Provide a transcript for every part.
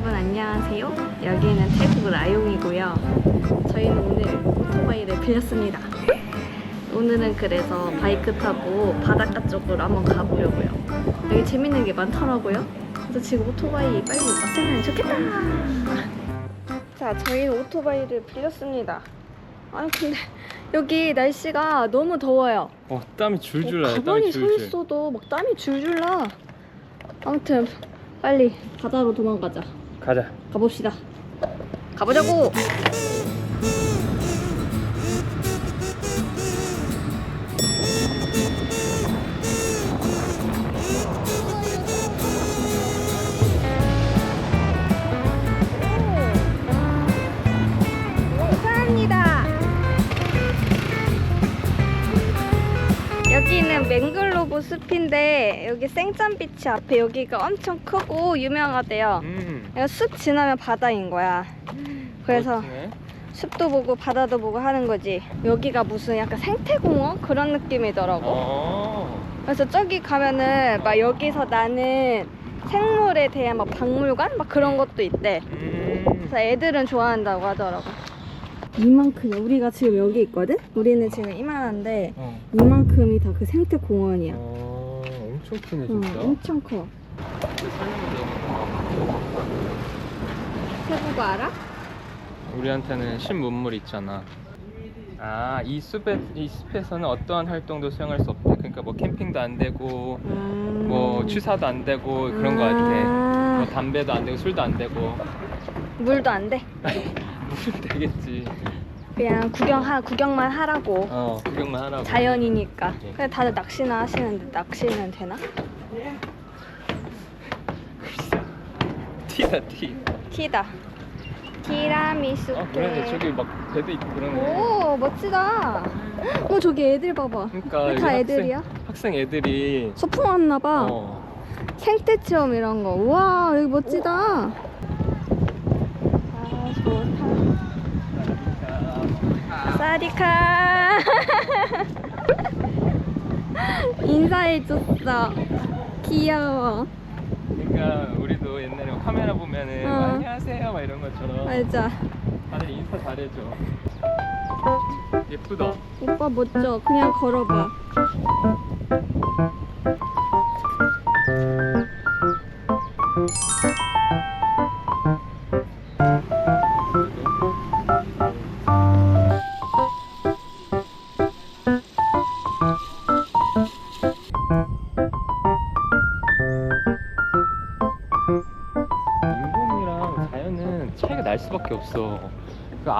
여러분 안녕하세요. 여기는 태국 라용이고요. 저희는 오늘 오토바이를 빌렸습니다. 오늘은 그래서 바이크 타고 바닷가 쪽으로 한번 가보려고요. 여기 재밌는 게 많더라고요. 그래서 지금 오토바이 빨리 왔으면 좋겠다. 자, 저희는 오토바이를 빌렸습니다. 아니 근데 여기 날씨가 너무 더워요. 어 땀이 줄줄 어, 나요 가만히 땀이 서 있어도 막 땀이 줄줄 나. 아무튼 빨리 바다로 도망가자. 가자 가봅시다. 가보자고. 감사합니다. 여기는 맹글로브 숲인데 여기 생짠비치 앞에 여기가 엄청 크고 유명하대요. 음 여기 숲 지나면 바다인 거야. 그래서 멋지네. 숲도 보고 바다도 보고 하는 거지. 여기가 무슨 약간 생태공원 그런 느낌이더라고. 어 그래서 저기 가면은 막 여기서 나는 생물에 대한 막 박물관 막 그런 것도 있대. 음. 그래서 애들은 좋아한다고 하더라고. 이만큼 우리가 지금 여기 있거든? 우리는 지금 이만한데 어. 이만큼이 다 그 생태공원이야. 어 엄청 크네 응, 진짜 엄청 커. 설명이 되는 거 태국어 알아? 우리한테는 신문물 있잖아 아 이 숲에 이 숲에서는 어떠한 활동도 수행할 수 없대 그러니까 뭐 캠핑도 안 되고 뭐 취사도 안 되고 그런 거 같아 뭐 아, 담배도 안 되고 술도 안 되고 물도 안 돼. 무슨 되겠지 그냥 구경하 구경만 하라고. 어 구경만 하라고 자연이니까. 네. 근데 다들 낚시나 하시는데 낚시는 되나? 티다 티 티다. 티라미수. 아 그러네 저기 막 배도 있고 그러네 오 멋지다. 어 저기 애들 봐봐. 그러니까 다 여기 애들이야? 학생 애들이 소풍 왔나 봐. 어 생태 체험 이런 거. 우와 여기 멋지다. 아 좋다. 사디카. 인사해줬어. 귀여워. 그러니까 우리 도 옛날에 카메라 보면은 어. 안녕하세요 막 이런 것처럼 맞아. 다들 인사 잘해줘 예쁘다 오빠 멋져. 그냥 걸어봐.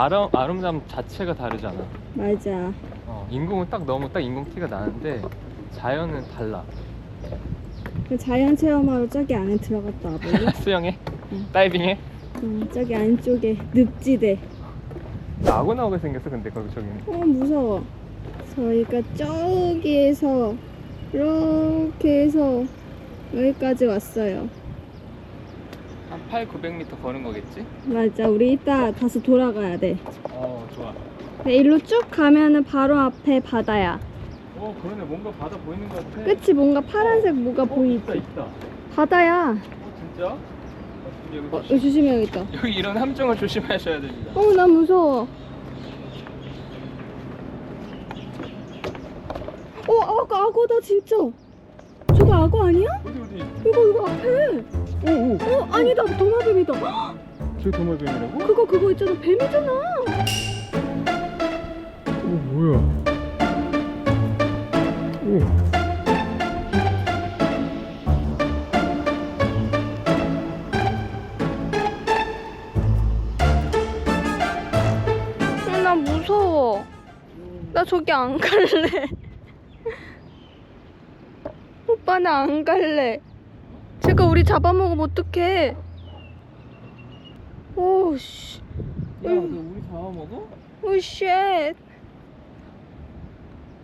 아름, 아름다움 자체가 다르잖아 맞아. 어, 인공은 딱 너무 딱 인공 티가 나는데 자연은 달라 그 자연 체험하러 저기 안에 들어갔다 와볼래? 수영해? 응. 다이빙해? 응, 저기 안쪽에 늪지대. 악어 나오게 생겼어 근데 거기 저기는 어 무서워. 저희가 저기에서 이렇게 해서 여기까지 왔어요. 한 8, 900m 거는 거겠지? 맞아. 우리 이따 다시 돌아가야 돼. 어 좋아 네, 일로 쭉 가면은 바로 앞에 바다야. 어 그러네 뭔가 바다 보이는 것 같아 그치? 뭔가 파란색 뭐가 어, 보이지? 있다 있다 어 바다야. 진짜? 어, 여기, 어, 조심해야겠다. 여기 이런 함정을 조심하셔야 됩니다 어, 난 무서워. 어, 악어, 악어다, 진짜. 저거 악어 아니야? 어디 어디 이거, 이거 앞에. 오 오 어, 아니다. 도마뱀이다. 헉, 저기 도마뱀이라고? 그거, 그거 있잖아. 뱀이잖아. 오 뭐야 오 어, 나 무서워. 나 저기 안 갈래. 오빠, 나 안 갈래. 우리 잡아먹으면 어떡해. 오, 씨. 야, 너 우리 잡아먹어? 오, 쉣.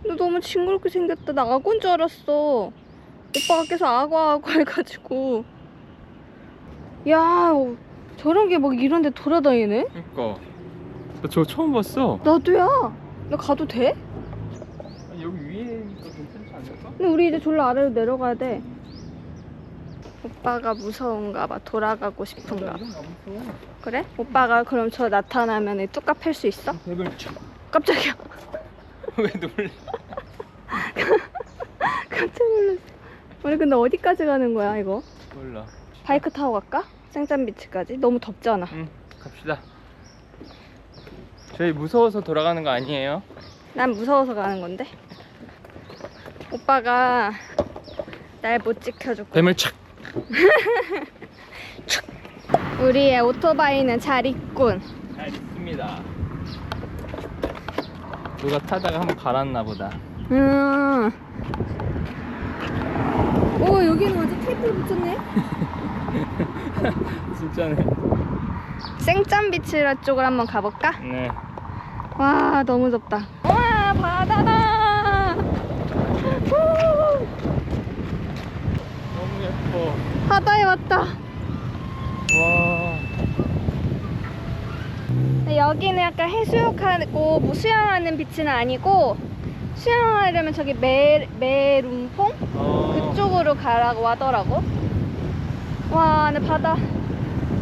너 너무 징그럽게 생겼다. 나 악어인 줄 알았어. 오빠가 계속 악어 악어 해가지고. 야, 저런 게 막 이런 데 돌아다니네? 그니까 나 저거 처음 봤어 나도야. 나 가도 돼? 아니, 여기 위에 있는 거 괜찮지 않을까? 근데 우리 이제 졸라 아래로 내려가야 돼. 오빠가 무서운가 봐. 돌아가고 싶은가 봐. 그래? 오빠가 그럼 저 나타나면 뚜까 팰수 있어? 깜짝이야. 왜 놀래? 깜짝 놀랐어. 우리 근데 어디까지 가는 거야 이거? 몰라. 바이크 타고 갈까? 생짠비치까지? 너무 덥잖아. 응, 갑시다. 저희 무서워서 돌아가는 거 아니에요? 난 무서워서 가는 건데. 오빠가 날못 거야. 뱀을 착. 우리의 오토바이는 잘 있군. 잘 있습니다. 누가 타다가 한번 갈았나 보다. 음. 오 여기는 완전 테이프를 붙였네. 진짜네. 생짠비치 쪽으로 한번 가볼까? 네. 와 너무 덥다. 와 바다다. 바다에 왔다. 와. 여기는 약간 해수욕하고 뭐 수영하는 비치는 아니고 수영하려면 저기 매 매룸퐁 어. 그쪽으로 가라고 하더라고. 와, 근데 바다.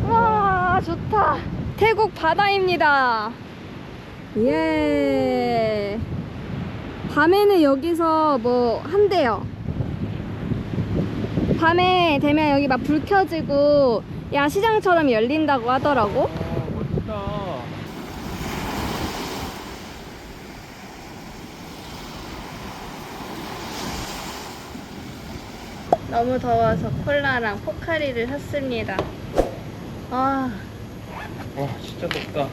와, 좋다. 태국 바다입니다. 예. 밤에는 여기서 뭐 한대요. 밤에 되면 여기 막 불 켜지고 야시장처럼 열린다고 하더라고. 어, 멋있다. 너무 더워서 콜라랑 포카리를 샀습니다. 아, 와, 진짜 덥다.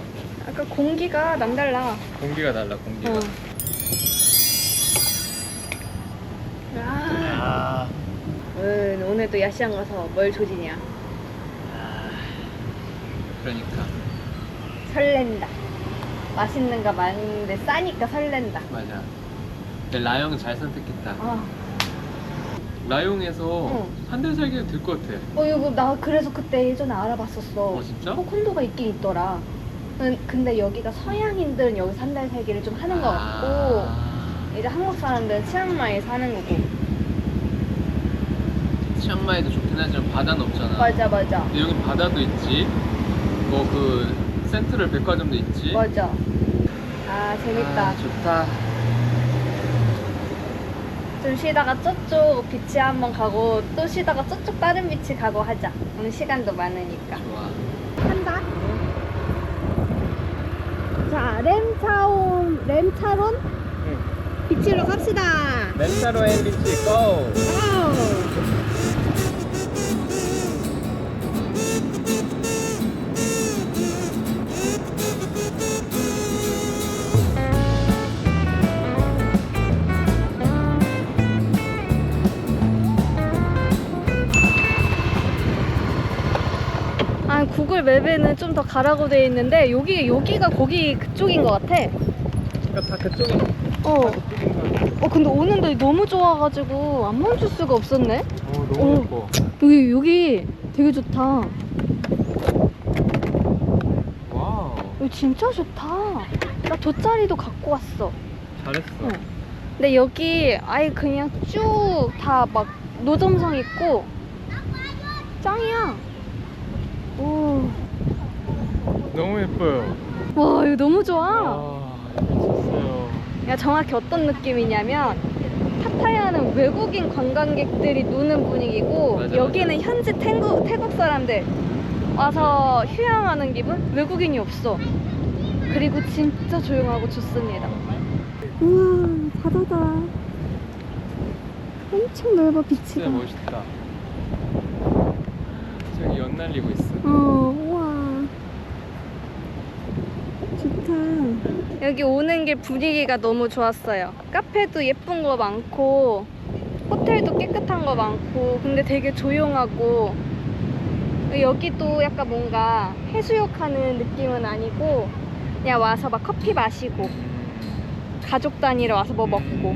아까 공기가 남달라. 공기가 달라, 공기가. 어. 오늘도 야시장 가서 뭘 조지냐? 그러니까. 설렌다. 맛있는 거 많은데 싸니까 설렌다. 맞아. 근데 라용 잘 선택했다. 아, 라용에서 응. 한달 살기도 될것 같아. 어 이거 나 그래서 그때 예전에 알아봤었어. 어, 진짜? 어, 콘도가 있긴 있더라. 근- 근데 여기가 서양인들은 여기서 한 달 살기를 좀 하는 것 같고 아. 이제 한국 사람들은 치앙마이에 사는 거고. 치앙마이도 좋긴 하지만 바다는 없잖아. 맞아 맞아 근데 여기 바다도 있지. 뭐 그 센트럴 백화점도 있지. 맞아. 아 재밌다. 아, 좋다. 좀 쉬다가 저쪽 비치 한번 가고 또 쉬다가 저쪽 다른 비치 가고 하자. 오늘 시간도 많으니까. 좋아. 한다. 자 램차온 램차론 응. 비치로 갑시다. 멘타로 앤비치 고! 와 구글 맵에는 좀 더 가라고 돼 있는데 여기 여기가 거기 그쪽인 것 같아. 그러니까 다 그쪽에 어. 어 근데 오는데 너무 좋아가지고 안 멈출 수가 없었네. 어, 너무 어. 예뻐. 여기 여기 되게 좋다. 와우. 여기 진짜 좋다. 나 돗자리도 갖고 왔어. 잘했어. 어. 근데 여기 아예 그냥 쭉 다 막 노점상 있고 짱이야. 오. 너무 예뻐요. 와 이거 너무 좋아. 와, 미쳤어요. 야 정확히 어떤 느낌이냐면 파타야는 외국인 관광객들이 노는 분위기고 맞아, 여기는. 현지 태국, 태국 사람들 와서 휴양하는 기분? 외국인이 없어 그리고 진짜 조용하고 좋습니다 우와 바다다 엄청 넓어 진짜 비치가 멋있다. 저기 연 날리고 있어. 어 우와. 좋다. 여기 오는 길 분위기가 너무 좋았어요. 카페도 예쁜 거 많고 호텔도 깨끗한 거 많고 근데 되게 조용하고 여기도 약간 뭔가 해수욕 하는 느낌은 아니고 그냥 와서 막 커피 마시고 가족 단위로 와서 뭐 먹고.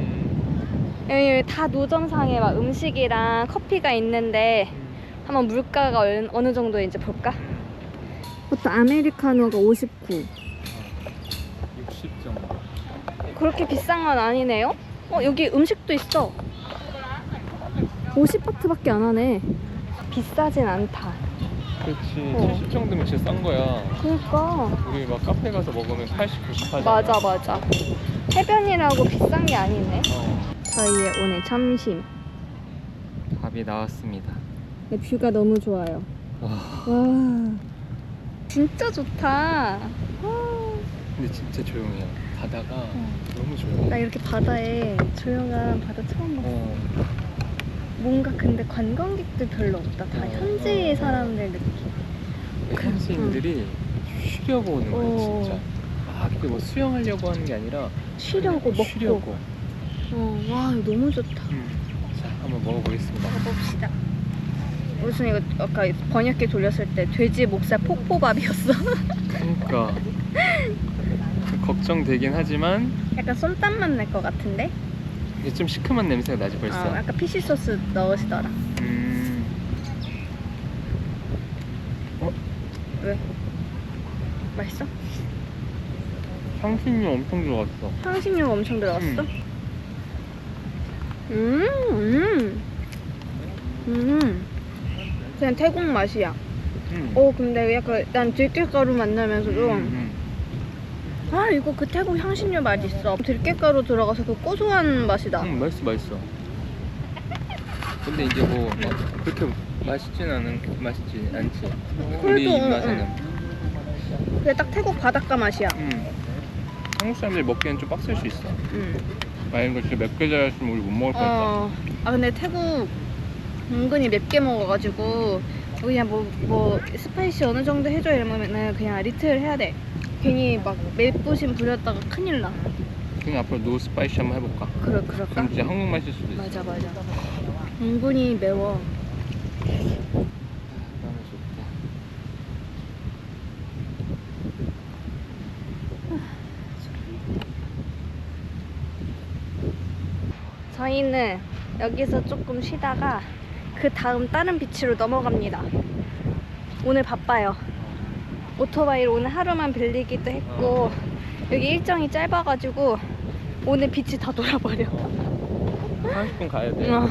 여기 다 노점상에 막 음식이랑 커피가 있는데 한번 물가가 어느, 어느 정도인지 볼까? 보통 아메리카노가 59 60 정도. 그렇게 비싼 건 아니네요? 어 여기 음식도 있어 50바트밖에 안 하네 비싸진 않다. 그렇지. 어. 70 정도면 진짜 싼 거야. 그러니까 우리 막 카페 가서 먹으면 80, 90 하잖아. 맞아 맞아. 해변이라고 비싼 게 아니네. 어. 저희의 오늘 점심. 밥이 나왔습니다. 네, 뷰가 너무 좋아요. 와. 와 진짜 좋다. 와, 근데 진짜 조용해요. 바다가 어. 너무 조용해. 나 이렇게 바다에 조용한 바다 처음 봤어. 어. 뭔가 근데 관광객들 별로 없다. 다 어. 현지 사람들 느낌. 현지인들이 쉬려고 오는 거예요, 어. 진짜. 아, 근데 뭐 수영하려고 하는 게 아니라 쉬려고 그냥 먹고. 쉬려고. 어, 와 이거 너무 좋다. 음. 자, 한번 먹어보겠습니다. 먹어봅시다. 무슨 이거 아까 번역기 돌렸을 때 돼지 목살 폭포밥이었어. 그러니까 좀 걱정되긴 하지만 약간 쏨땀 맛날 것 같은데? 이게 좀 시큼한 냄새가 나지 벌써. 어, 약간 피시 소스 넣으시더라. 음. 왜? 맛있어? 향신료 엄청 들어갔어. 향신료가 엄청 들어갔어? 음. 음, 음, 음. 그냥 태국 맛이야. 음. 어, 근데 약간 난 들깨가루 만나면서도 음, 아 이거 그 태국 향신료 맛 있어. 들깨가루 들어가서 그 고소한 맛이다. 음. 음, 맛있어, 맛있어. 근데 이제 뭐막 그렇게 맛있진 않은 맛있지 않지. 우리 그래도, 입맛에는. 근데 딱 태국 바닷가 맛이야. 음. 한국 사람들이 먹기엔 좀 빡셀 수 있어. 음. 만약 이거 진짜 맵게 잘했으면 우리 못 먹을 뻔했다. 어. 아 근데 태국 은근히 맵게 먹어가지고 그냥 뭐 뭐 스파이시 어느 정도 해줘 이러면은 그냥 리틀 해야 돼. 괜히 막 맵부심 부렸다가 큰일 나. 그냥 앞으로 노 스파이시 한번 해볼까? 그래 그럴까? 그럼 진짜 한국 맛일 수도 있어. 맞아 맞아. 은근히 매워. 저희는 여기서 조금 쉬다가 그 다음 다른 비치로 넘어갑니다. 오늘 바빠요. 오토바이를 오늘 하루만 빌리기도 했고 여기 일정이 짧아가지고 오늘 비치 다 돌아버려. 30분 가야 돼. 어.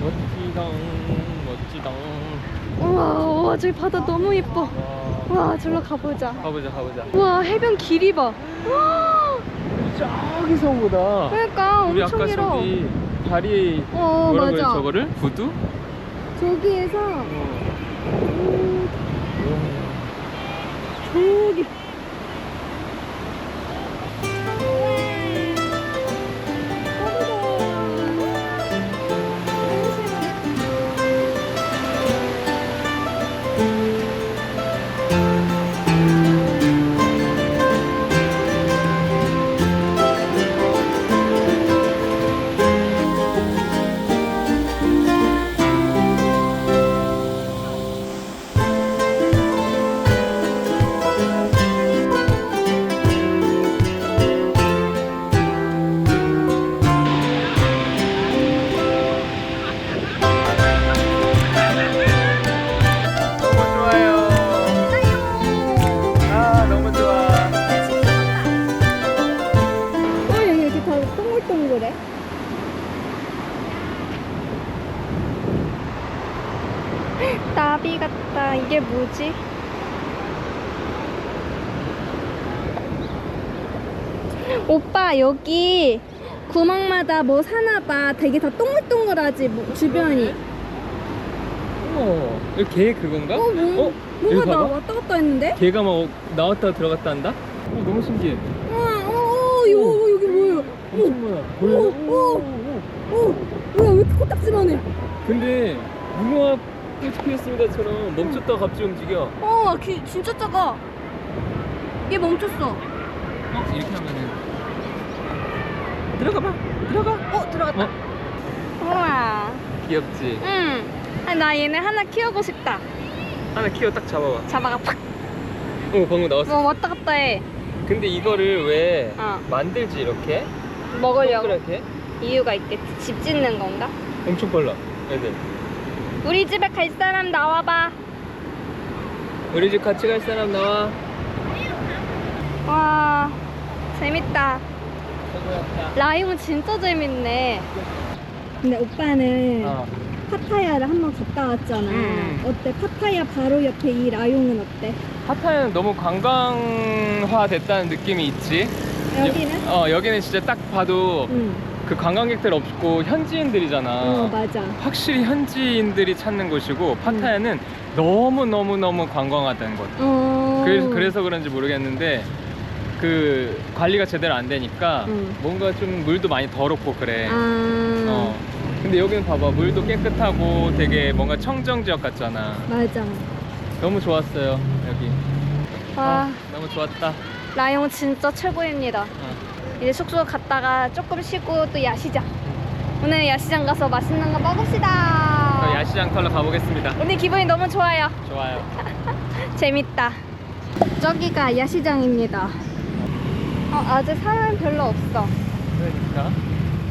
멋지당, 멋지당. 우와, 우와 저기 바다 너무 예뻐. 와. 우와 저기로 가보자. 가보자, 가보자. 우와 해변 길이 봐. 우와, 저기서 보다. 그러니까 우리 엄청 아까 길어. 저기 다리 어 뭐라 맞아. 그래 저거를? 구두? 저기에서 어. 오, 저기. 나비 같다. 이게 뭐지? 오빠 여기 구멍마다 뭐 사나봐. 되게 다 동글동글하지 뭐, 주변이. 어, 이거 개 그건가? 어, 뭐, 여기 뭐가 나 봐봐. 왔다 갔다 했는데? 개가 막 나왔다 들어갔다 한다? 어, 너무 신기해. 우와, 어, 어, 이거 여기 뭐예요? 엄청 많아. 오, 보여요? 오. 어, 뭐야 왜 이렇게 코딱지만 해? 근데 무궁 피었습니다처럼 멈췄다 갑자기 움직여. 어, 귀 진짜 작아. 얘 멈췄어. 어, 이렇게 하면은 들어가 봐. 들어가. 어, 들어갔다. 어? 우와. 귀엽지. 응. 아, 나 얘네 하나 키우고 싶다. 하나 키워 딱 잡아봐. 잡아가 팍. 어, 방금 나왔어. 뭐 왔다 갔다 해. 근데 이거를 왜 어. 만들지 이렇게? 먹으려고. 동그랗게? 이유가 있겠지. 집 짓는 건가? 엄청 빨라. 애들. 우리 집에 갈 사람 나와봐. 우리 집 같이 갈 사람 나와. 와. 재밌다. 최고였다. 라이온 진짜 재밌네. 근데 오빠는 어. 파타야를 한 번 갔다 왔잖아. 음. 어때? 파타야 바로 옆에 이 라용은 어때? 파타야는 너무 관광화 됐다는 느낌이 있지. 여기는? 여, 어 여기는 진짜 딱 봐도 응. 그 관광객들 없고 현지인들이잖아. 어 맞아. 확실히 현지인들이 찾는 곳이고 파타야는 너무 너무 너무 관광화된 곳. 어. 그래서 그래서 그런지 모르겠는데 그 관리가 제대로 안 되니까 음. 뭔가 좀 물도 많이 더럽고 그래. 아. 어. 근데 여기는 봐봐 물도 깨끗하고 되게 뭔가 청정 지역 같잖아. 맞아. 너무 좋았어요 여기. 와 어, 너무 좋았다. 라용 진짜 최고입니다. 어. 이제 숙소 갔다가 조금 쉬고 또 야시장. 오늘 야시장 가서 맛있는 거 먹읍시다. 저 야시장 털러 가보겠습니다. 오늘 기분이 너무 좋아요. 좋아요. 재밌다. 저기가 야시장입니다. 어, 아직 사람 별로 없어. 그러니까.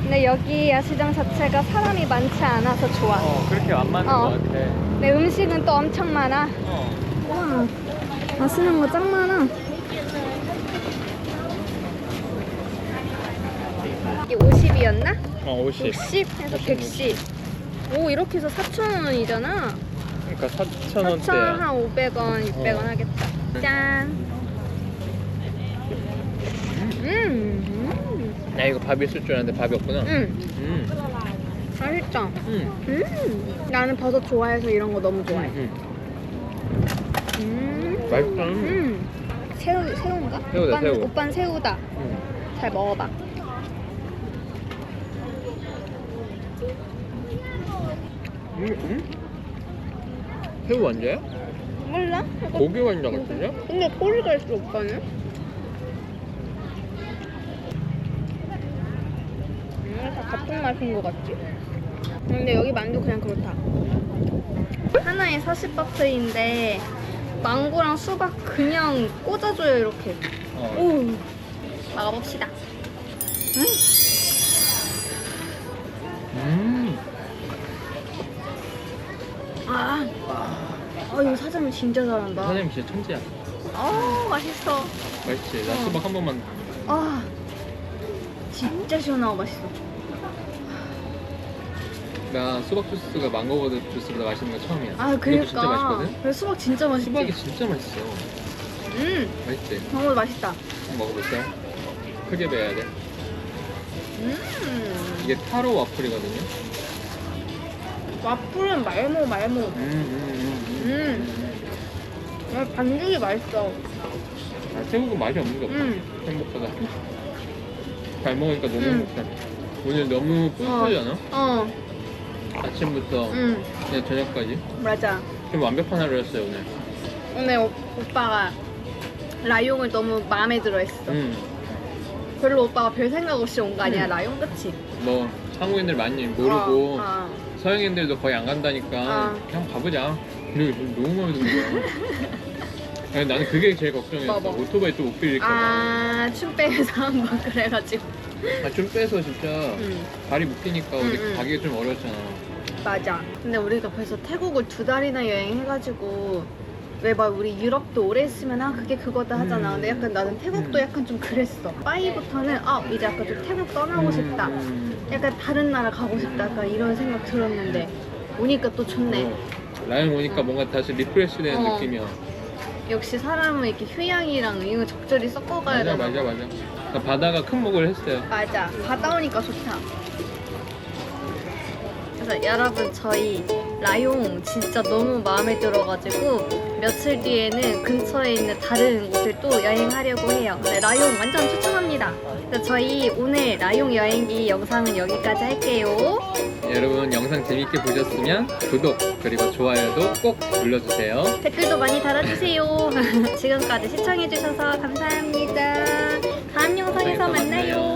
근데 여기 야시장 자체가 사람이 많지 않아서 좋아. 어 그렇게 안 맞는 어. 것 같아. 근데 음식은 또 엄청 많아. 어. 와, 맛있는 거 짱 많아. 이게 50이었나? 어 50. 60? 해서 110. 오, 이렇게 해서 4,000원이잖아. 그러니까 4천 4,000원 원대야. 한 500원, 600원 어. 하겠다. 짠. 음, 야 이거 밥이 있을 줄 알았는데 밥이 없구나. 음, 음. 음. 맛있다. 음. 음, 나는 버섯 좋아해서 이런 거 너무 좋아해. 음. 음, 맛있다. 음. 새우, 새우인가? 새우다, 오빠는, 새우. 오빠는 새우다. 음. 잘 먹어봐. 음. 음? 새우 완자야? 몰라? 고기 완자 같은데? 근데 꼬리가 있어, 오빠는? 음, 다 같은 맛인 것 같지? 근데 여기 만두 그냥 그렇다. 하나에 40바트인데 망고랑 수박 그냥 꽂아줘요, 이렇게. 어. 오, 먹어봅시다. 아, 아, 이거 사장님 진짜 잘한다. 사장님 진짜 천재야. 아, 맛있어. 맛있지? 나 어. 수박 한 번만. 아, 진짜 시원하고 맛있어. 나 수박 주스가 망고 주스보다 맛있는 거 처음이야. 아, 이것도 그러니까. 진짜 맛있거든? 그래, 수박 진짜 맛있지. 수박이 진짜 맛있어. 음, 맛있지? 너무 맛있다. 한번 먹어볼까? 크게 베야 돼. 음, 이게 타로 와플이거든요. 와플은 말모 말모. 음, 음, 음. 음, 야, 반죽이 맛있어. 아, 태국은 맛이 없는 게. 음. 행복하다. 잘 먹으니까 너무 음. 행복해. 오늘 너무 뿌듯하잖아? 어, 아침부터 음, 그냥 저녁까지. 맞아. 좀 완벽한 하루였어요, 오늘. 오늘 오, 오빠가 라용을 너무 마음에 들어 했어. 음. 별로 오빠가 별 생각 없이 온 거 아니야, 음. 라용 그치? 뭐, 한국인들 많이 모르고, 어, 어. 서양인들도 거의 안 간다니까, 아. 그냥 가보자. 그리고 너무 마음에 드는 거야. 아니, 나는 그게 제일 걱정이었어. 뭐, 뭐? 오토바이 또 못 빌릴까 봐. 아, 춤배에서 한 번 그래가지고. 아, 좀 빼서 진짜 음. 발이 묶이니까 어디. 가기가 좀 어려웠잖아. 맞아. 근데 우리가 벌써 태국을 두 달이나 여행해가지고 왜 막 우리 유럽도 오래 있으면 아 그게 그거다 하잖아. 음. 근데 약간 나는 태국도 음. 약간 좀 그랬어. 빠이부터는 아 이제 약간 좀 태국 떠나고 싶다. 음. 약간 다른 나라 가고 싶다. 약간 이런 생각 들었는데 오니까 또 좋네. 어, 라인 오니까 어. 뭔가 다시 리프레시 되는 어. 느낌이야. 역시 사람은 이렇게 휴양이랑 이거 적절히 섞어가야 맞아, 되나 맞아, 맞아. 바다가 큰 목을 했어요. 맞아. 바다 오니까 좋다. 그래서 여러분 저희 라용 진짜 너무 마음에 들어가지고 며칠 뒤에는 근처에 있는 다른 곳을 또 여행하려고 해요. 네, 라용 완전 추천합니다. 그래서 저희 오늘 라용 여행기 영상은 여기까지 할게요. 여러분 영상 재밌게 보셨으면 구독 그리고 좋아요도 꼭 눌러주세요. 댓글도 많이 달아주세요. 지금까지 시청해주셔서 감사합니다. 다음 영상에서 만나요.